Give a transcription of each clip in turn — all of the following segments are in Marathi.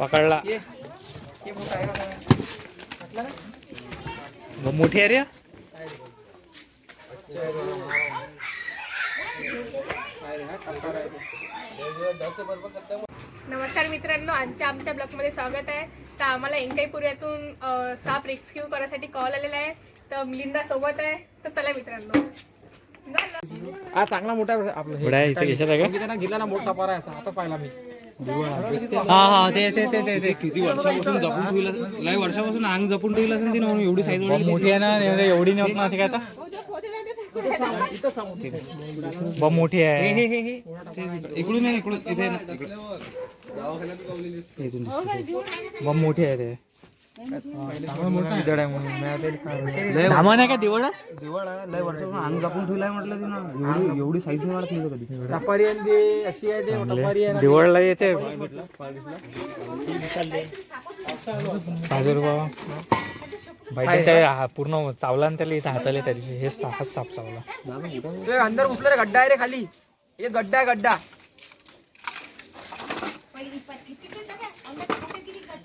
पकडला. मोठी आहे रे? नमस्कार मित्रांनो आजच्या आमच्या ब्लॉगमध्ये स्वागत आहे. तर आम्हाला एंकाईपुऱ्यातून साप रेस्क्यू करायसाठी कॉल आलेला आहे. तर मिलिंदा सोबत आहे. तर चला मित्रांनो. हा चांगला मोठा आपलं गेला ना मोठा पारा आहे असा. आता पाहिला मी. हा हा ते ते ते ते- ते. किती वर्षापासून जपून ठेवलं? लय वर्षापासून अंग जपून ठेवलं असेल तिने म्हणून एवढी साईज मोठी आहे ना एवढी- नाही होत ना ते काय आता? मोठी आहे. इकडून इकडून. इथे आहे ना, इकडून. ब मोठी आहे ते. आहे का लय वर्षापासून अंग जपून ठेवलाय म्हटलं तिनं एवढी एवढी साईज नाही नाही कधी टपारी आणि ते अशी आहे ते टपारी आहे येते पाजूर पूर्ण चावला त्याला इथं हाताले त्याची हे हेच हाच साप चावला अंदर घुसलं रे गड्डा आहे रे खाली एक गड्डा आहे गड्डा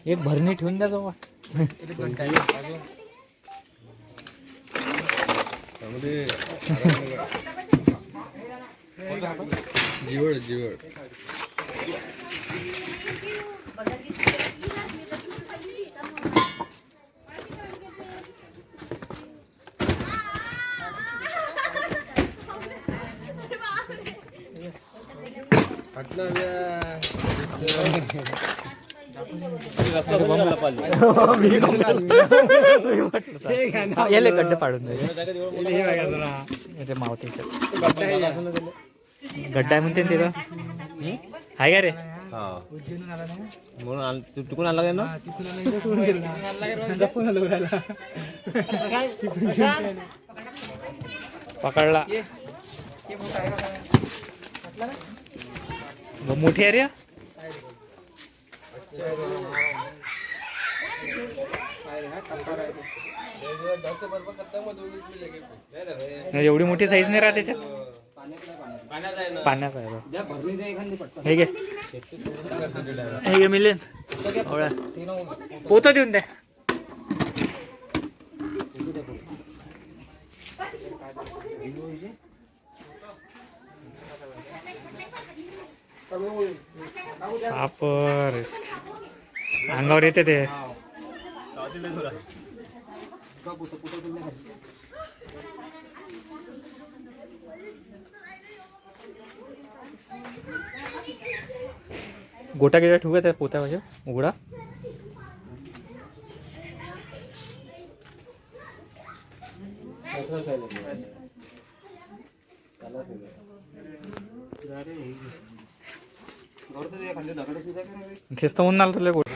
एक भरणी ठेवून द्या जवळ. एक गड्डा आहे. याले गड्डे पाडून दे गड्डा आहे म्हणते ना तिथं आहे का रे म्हणून आण- तू तिकडून आणला काय ना पकडला मोठी आहे रे. एवढी मोठी साईज नाही राहत त्याच्यात पाण्यात आहे बा. हे घे. हे घे मिलेन. आवळा. पोतं देऊन द्या साप रिस्क अंगावर येते ते. गोटा गिटा ठेवूया त्या पोत्या पोत्यामध्ये उघडा. तेच तर म्हणून आलं तुला गोट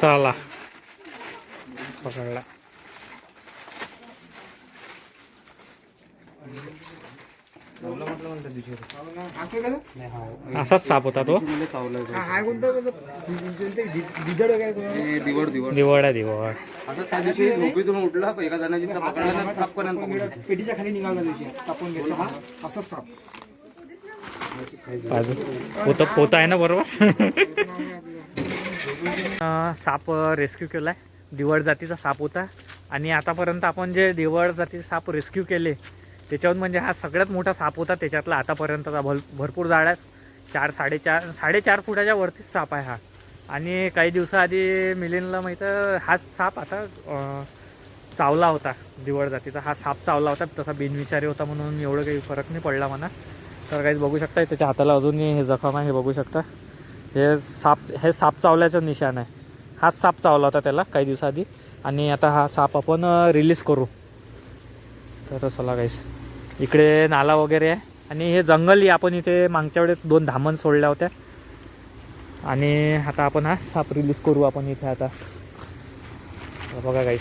चला पकडला असाच साप होता तो? दिवड दिवड. दिवड आहे दिवड. आता त्या दिवशी झोपेतून उठला एका जणाची पकडला टपकन पकडला पेटीच्या खाली निघाला दिवशी. कापून घेतला. हा. असाच साप. बाजू. पोत पोता आहे ना बरोबर? साप रेस्क्यू केलाय. दिवड जातीचा साप होता. आणि आतापर्यंत आपण जे दिवड जातीचे साप रेस्क्यू केले त्याच्यावर म्हणजे हा सगळ्यात मोठा साप होता त्याच्यातला आतापर्यंतचा भल भरपूर जाळ्यास चार साडेचार साडेचार फुटाच्या वरतीच साप आहे हा. आणि काही दिवसाआधी मिलिंदला माहीत हा साप आता चावला होता दिवड जातीचा. हा साप चावला होता तसा बिनविषारी होता म्हणून एवढं काही फरक नाही पडला म्हणा. तर काहीच बघू शकता त्याच्या हाताला अजूनही हे जखम आहे हे बघू शकता. हे साप हे साप चावल्याचं निशाण आहे. हाच साप चावला होता त्याला काही दिवसाआधी. आणि आता हा साप आपण रिलीज करू. तर चला काहीच इकडे नाला वगैरे आहे. आणि हे जंगलही आपण इथे मागच्या वेळेस दोन धामण सोडल्या होत्या. आणि आता आपण हा साप रिलीज करू आपण इथे आता. बघा काही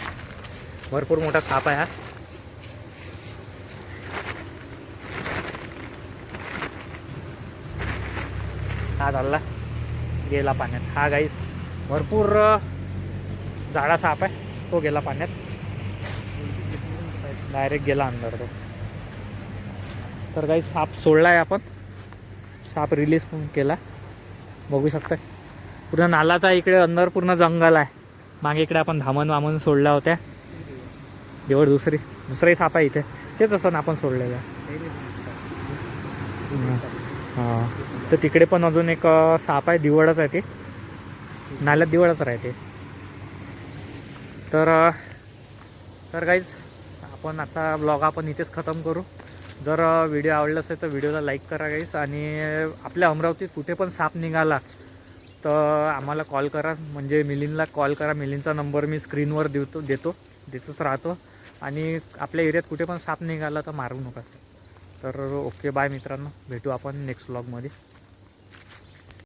भरपूर मोठा साप आहे हा. हा चालला गेला पाण्यात. हा गाईस भरपूर झाडा जाडा साप आहे. तो गेला पाण्यात. डायरेक्ट गेला अंदर तो. तर काही साप सोडला आहे आपण. साप रिलीज पण केला. बघू शकता पूर्ण नालाचा इकडे अंदर पूर्ण जंगल आहे. मागे इकडे आपण धामण वामन सोडल्या होत्या. देवळ दुसरी दुसराही साप आहे इथे. तेच असं ना आपण सोडलेलं हां. तर तिकडे पण अजून एक साप आहे दिवडच आहे ते. नाल्यात दिवडच राहते. तर तर काहीच आपण आता ब्लॉग आपण इथेच खतम करू. जर व्हिडिओ आवडला असेल तर व्हिडिओला लाईक करा गाईस आणि आपल्या अमरावतीत कुठे पण साप निघाला तर आम्हाला कॉल करा. म्हणजे मिलिंदला कॉल करा. मिलिंदचा नंबर मी स्क्रीनवर देतो देतो. देतोच राहतो. आणि आपल्या एरियात कुठे पण साप निघाला तर मारू नका. तर ओके बाय मित्रांनो. भेटू आपण नेक्स्ट ब्लॉगमध्ये